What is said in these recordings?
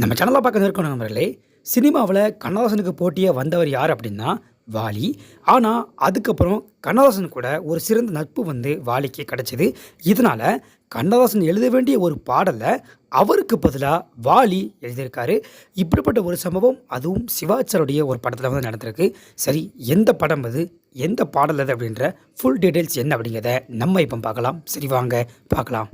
நம்ம சேனலில் பார்க்க இருக்கணும் நண்பர்களே சினிமாவில் கண்ணதாசனுக்கு போட்டியாக வந்தவர் யார் அப்படின்னா வாலி. ஆனால் அதுக்கப்புறம் கண்ணதாசன் கூட ஒரு சிறந்த நட்பு வந்து வாலிக்கு கிடைச்சிது. இதனால் கண்ணதாசன் எழுத வேண்டிய ஒரு பாடலை அவருக்கு பதிலாக வாலி எழுதியிருக்காரு. இப்படிப்பட்ட ஒரு சம்பவம் அதுவும் சிவாச்சருடைய ஒரு படத்தில் வந்து நடந்திருக்கு. சரி எந்த படம் அது? எந்த பாடல் அது அப்படின்ற ஃபுல் டீட்டெயில்ஸ் என்ன அப்படிங்கிறத நம்ம இப்போ பார்க்கலாம். சரி வாங்க பார்க்கலாம்.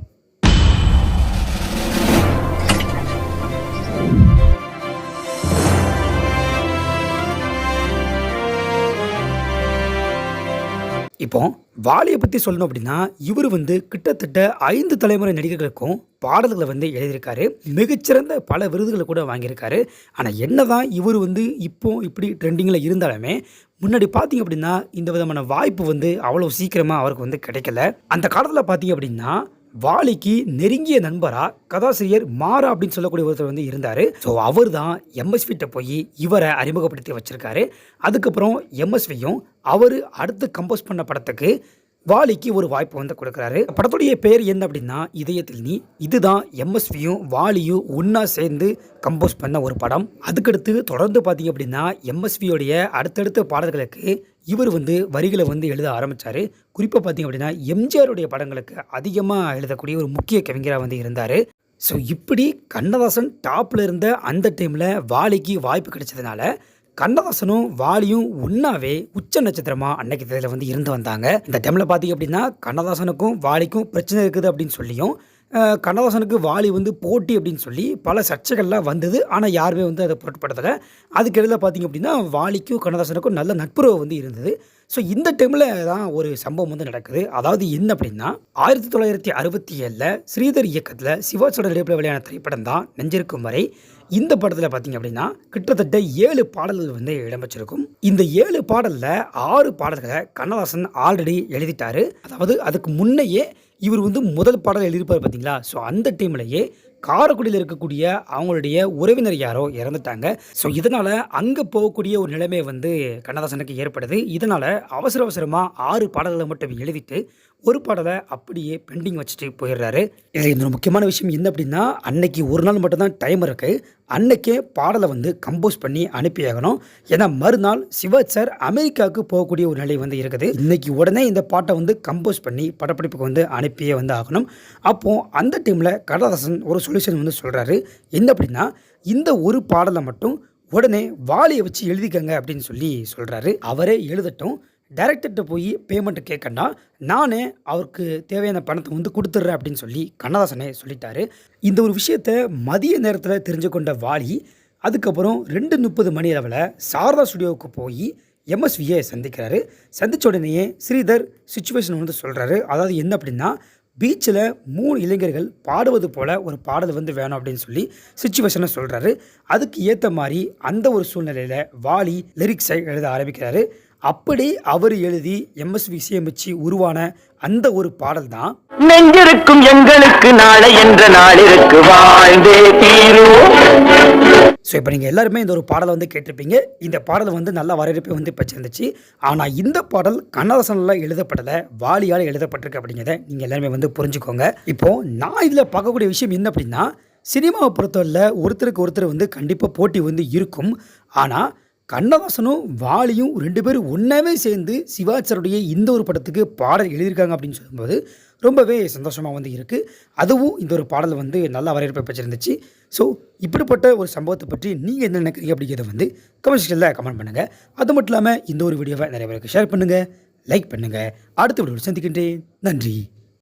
இப்போ வாலியை பற்றி சொல்லணும் அப்படின்னா இவர் வந்து கிட்டத்தட்ட ஐந்து தலைமுறை நடிகர்களுக்கும் பாடல்களை வந்து எழுதியிருக்காரு. மிகச்சிறந்த பல விருதுகளை கூட வாங்கியிருக்காரு. ஆனால் என்னதான் இவர் வந்து இப்போ இப்படி ட்ரெண்டிங்கில் இருந்தாலுமே முன்னாடி பார்த்தீங்க அப்படின்னா இந்த விதமான வாய்ப்பு வந்து அவ்வளோ சீக்கிரமாக அவருக்கு வந்து கிடைக்கல. அந்த காலத்தில் பார்த்தீங்க அப்படின்னா வாலிக்கு நெருங்கிய நண்பரா கதாசிரியர் மாறா அப்படின்னு சொல்லக்கூடிய ஒருத்தர் வந்து இருந்தார். ஸோ அவர் தான் எம்எஸ்விட்ட போய் இவரை அறிமுகப்படுத்தி வச்சிருக்காரு. அதுக்கப்புறம் எம்எஸ்வியும் அவர் அடுத்து கம்போஸ் பண்ண படத்துக்கு வாலிக்கு ஒரு வாய்ப்பு வந்து கொடுக்குறாரு. படத்துடைய பேர் என்ன அப்படின்னா இதயத்தில் நீ இதுதான் எம்எஸ்வியும் வாலியும் ஒன்றா சேர்ந்து கம்போஸ் பண்ண ஒரு படம். அதுக்கடுத்து தொடர்ந்து பார்த்தீங்க அப்படின்னா எம்எஸ்வியோடைய அடுத்தடுத்த பாடல்களுக்கு இவர் வந்து வரிகளை வந்து எழுத ஆரம்பித்தார் குறிப்பாக பார்த்தீங்க அப்படின்னா எம்ஜிஆருடைய படங்களுக்கு அதிகமாக எழுதக்கூடிய ஒரு முக்கிய கவிஞராக வந்து இருந்தார். ஸோ இப்படி கண்ணதாசன் டாப்பில் இருந்த அந்த டைமில் வாலிக்கு வாய்ப்பு கிடைச்சதுனால கண்ணதாசனும் வாலியும் ஒன்றாவே உச்ச நட்சத்திரமாக அன்னைக்கு தேதியில் வந்து இருந்து வந்தாங்க. இந்த டைமில் பார்த்தீங்க அப்படின்னா கண்ணதாசனுக்கும் வாலிக்கும் பிரச்சனை இருக்குது அப்படின்னு சொல்லியும் கண்ணதாசனுக்கு வாலி வந்து போட்டி அப்படின்னு சொல்லி பல சர்ச்சைகள்லாம் வந்தது. ஆனால் யாருமே வந்து அதை பொருட்படுத்தலை அதுக்கிடையில் பார்த்தீங்க அப்படின்னா வாலிக்கும் கண்ணதாசனுக்கும் நல்ல நட்புறவு வந்து இருந்தது. ஸோ இந்த டைமில் தான் ஒரு சம்பவம் வந்து நடக்குது. அதாவது என்ன அப்படின்னா ஆயிரத்தி தொள்ளாயிரத்தி அறுபத்தி ஏழில் ஸ்ரீதர் இயக்கத்தில் சிவாசோட நடிப்பில் வெளியான திரைப்படம் தான் நெஞ்சிருக்கும் வரை இந்த படத்தில் பார்த்தீங்க அப்படின்னா கிட்டத்தட்ட ஏழு பாடல்கள் வந்து இடம்பெற்றிருக்கும். இந்த ஏழு பாடலில் ஆறு பாடல்களை கண்ணதாசன் ஆல்ரெடி எழுதிட்டாரு. அதாவது அதுக்கு முன்னையே இவர் வந்து முதல் பாடல் எழுதியிருப்பார் பார்த்தீங்களா ஸோ அந்த டைம்லேயே காரைக்குடியில் இருக்கக்கூடிய அவங்களுடைய உறவினர் யாரோ இறந்துட்டாங்க. ஸோ இதனால் அங்கே போகக்கூடிய ஒரு நிலைமை வந்து கண்ணதாசனுக்கு ஏற்படுது. இதனால் அவசர அவசரமாக ஆறு பாடல்களை மட்டும் எழுதிட்டு ஒரு பாடலை அப்படியே பெண்டிங் வச்சுட்டு போயிடுறாரு. இதில் இன்னொரு முக்கியமான விஷயம் என்ன அப்படின்னா அன்னைக்கு ஒரு நாள் மட்டும்தான் டைம் இருக்குது அன்னைக்கே பாடலை வந்து கம்போஸ் பண்ணி அனுப்பியாகணும். ஏன்னா மறுநாள் சிவாஜ் சார் அமெரிக்காவுக்கு போகக்கூடிய ஒரு நிலை வந்து இருக்குது. இன்னைக்கு உடனே இந்த பாட்டை வந்து கம்போஸ் பண்ணி படப்பிடிப்புக்கு வந்து அனுப்பியே வந்து ஆகணும். அப்போது அந்த டைமில் கண்ணதாசன் ஒரு சொல்யூஷன் வந்து சொல்கிறாரு என்ன அப்படின்னா இந்த ஒரு பாடலை மட்டும் உடனே வாலியை வச்சு எழுதிக்கங்க அப்படின்னு சொல்லி சொல்கிறாரு அவரே எழுதட்டும். டைரக்டர்கிட்ட போய் பேமெண்ட் கேட்கண்டா நானே அவருக்கு தேவையான பணத்தை வந்து கொடுத்துட்றேன் அப்படின்னு சொல்லி கண்ணதாசனே சொல்லிட்டாரு. இந்த ஒரு விஷயத்த மதிய நேரத்தில் தெரிஞ்சு கொண்ட வாலி அதுக்கப்புறம் ரெண்டு முப்பது மணி அளவில் சாரதா ஸ்டுடியோவுக்கு போய் எம்எஸ்வியை சந்திக்கிறாரு. சந்தித்த உடனேயே ஸ்ரீதர் சுச்சுவேஷன் வந்து சொல்கிறாரு அதாவது என்ன அப்படின்னா பீச்சில் மூணு இளைஞர்கள் பாடுவது போல் ஒரு பாடல் வந்து வேணும் அப்படின்னு சொல்லி சுச்சுவேஷனை சொல்கிறாரு அதுக்கு ஏற்ற மாதிரி அந்த ஒரு சூழ்நிலையில் வாலி லிரிக்ஸை எழுத ஆரம்பிக்கிறாரு. அப்படி அவர் எழுதி எம்எஸ்வி இசையமைச்சு உருவான அந்த ஒரு பாடல் தான் நெஞ்சிருக்கும் எங்களுக்கு நாளை என்ற நாளிற்கு வாழ்ந்தே தீருவோம் ஸோ இப்போ நீங்கள் எல்லாருமே இந்த ஒரு பாடலை வந்து கேட்டிருப்பீங்க. இந்த பாடல் வந்து நல்ல வரவேற்பை வந்து பெற்றிருந்துச்சு. ஆனால் இந்த பாடல் கண்ணதாசனில் எழுதப்படலை வாலியால் எழுதப்பட்டிருக்கு அப்படிங்கிறத நீங்கள் எல்லாருமே வந்து புரிஞ்சுக்கோங்க. இப்போது நான் இதில் பார்க்கக்கூடிய விஷயம் என்ன அப்படின்னா சினிமாவை பொறுத்தவரையில் ஒருத்தருக்கு ஒருத்தர் வந்து கண்டிப்பாக போட்டி வந்து இருக்கும். ஆனால் கண்ணதாசனும் வாலியும் ரெண்டு பேரும் ஒன்றாவே சேர்ந்து சிவாச்சருடைய இந்த ஒரு படத்துக்கு பாடல் எழுதியிருக்காங்க அப்படின்னு சொல்லும்போது ரொம்பவே சந்தோஷமாக வந்து இருக்குது அதுவும் இந்த ஒரு பாடல் வந்து நல்லா வரவேற்பை பெற்றிருந்துச்சு. ஸோ இப்படிப்பட்ட ஒரு சம்பவத்தை பற்றி நீங்கள் என்ன நினைக்கிறீங்க அப்படிங்கிறத வந்து கமெண்ட் செக்ஷனில் கமெண்ட் பண்ணுங்கள் அது மட்டும் இல்லாமல் இந்த ஒரு வீடியோவை நிறைய பேருக்கு ஷேர் பண்ணுங்கள் லைக் பண்ணுங்கள் அடுத்த வீடியோவில் சந்திக்கின்றேன். நன்றி.